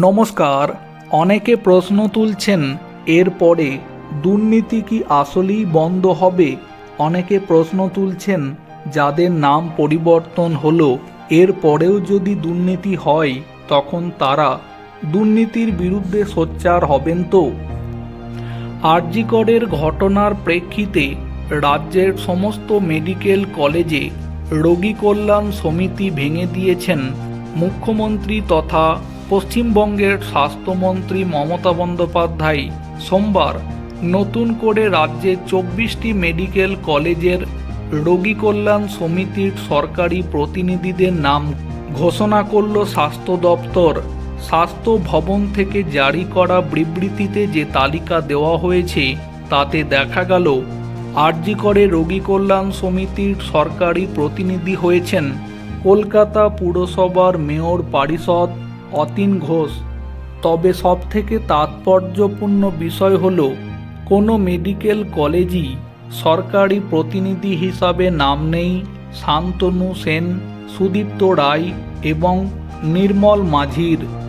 নমস্কার, অনেকে প্রশ্ন তুলছেন, এরপরে দুর্নীতি কি আসলেই বন্ধ হবে? অনেকে প্রশ্ন তুলছেন, যাদের নাম পরিবর্তন হলো, এরপরেও যদি দুর্নীতি হয়, তখন তারা দুর্নীতির বিরুদ্ধে সোচ্চার হবেন তো? আরজিকরের ঘটনার প্রেক্ষিতে রাজ্যের সমস্ত মেডিকেল কলেজে রোগী কল্যাণ সমিতি ভেঙে দিয়েছেন মুখ্যমন্ত্রী তথা পশ্চিমবঙ্গের স্বাস্থ্যমন্ত্রী মমতা বন্দ্যোপাধ্যায় সোমবার নতুন করে রাজ্যে চব্বিশটি মেডিকেল কলেজের রোগী কল্যাণ সমিতির সরকারি প্রতিনিধিদের নাম ঘোষণা করল স্বাস্থ্য দপ্তর। স্বাস্থ্য ভবন থেকে জারি করা বিবৃতিতে যে তালিকা দেওয়া হয়েছে, তাতে দেখা গেল, আরজি করে রোগী কল্যাণ সমিতির সরকারি প্রতিনিধি হয়েছেন কলকাতা পুরসভার মেয়র পারিষদ অতীন ঘোষ। তবে সবথেকে তাৎপর্যপূর্ণ বিষয় হল, কোনো মেডিকেল কলেজই সরকারি প্রতিনিধি হিসাবে নাম নেই শান্তনু সেন, সুদীপ্ত রায় এবং নির্মল মাঝির।